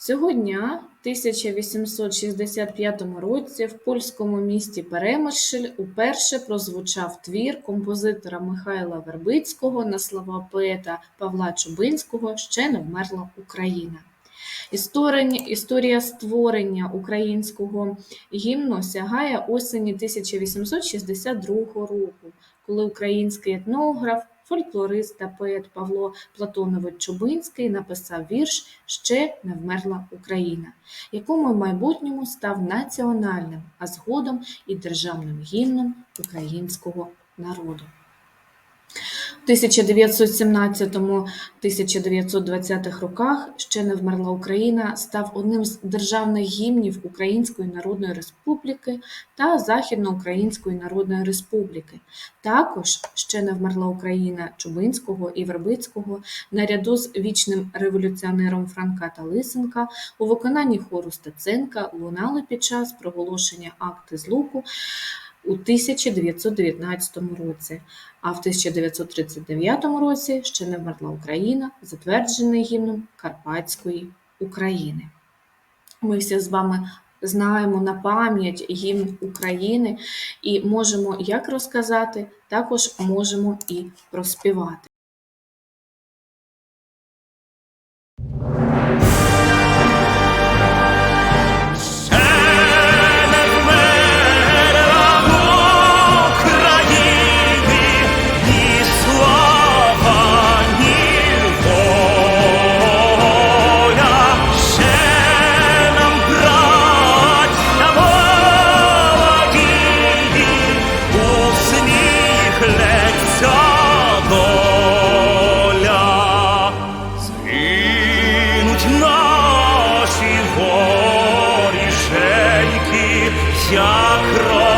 Цього дня, 1865 році, в польському місті Перемишль уперше прозвучав твір композитора Михайла Вербицького на слова поета Павла Чубинського «Ще не вмерла Україна». Історія створення українського гімну сягає осені 1862 року, коли український етнограф, фольклорист та поет Павло Платонович Чубинський написав вірш Ще не вмерла Україна, якому в майбутньому став національним, а згодом і державним гімном українського народу. У 1917-1920 роках ще не вмерла Україна став одним з державних гімнів Української Народної Республіки та Західноукраїнської Народної Республіки. Також ще не вмерла Україна Чубинського і Вербицького наряду з вічним революціонером Франка та Лисенка у виконанні хору Стеценка лунали під час проголошення акти злуку у 1919 році, а в 1939 році ще не вмерла Україна, затверджений гімном Карпатської України. Ми всі з вами знаємо на пам'ять гімн України і можемо як розказати, також можемо і проспівати. руки, як кров.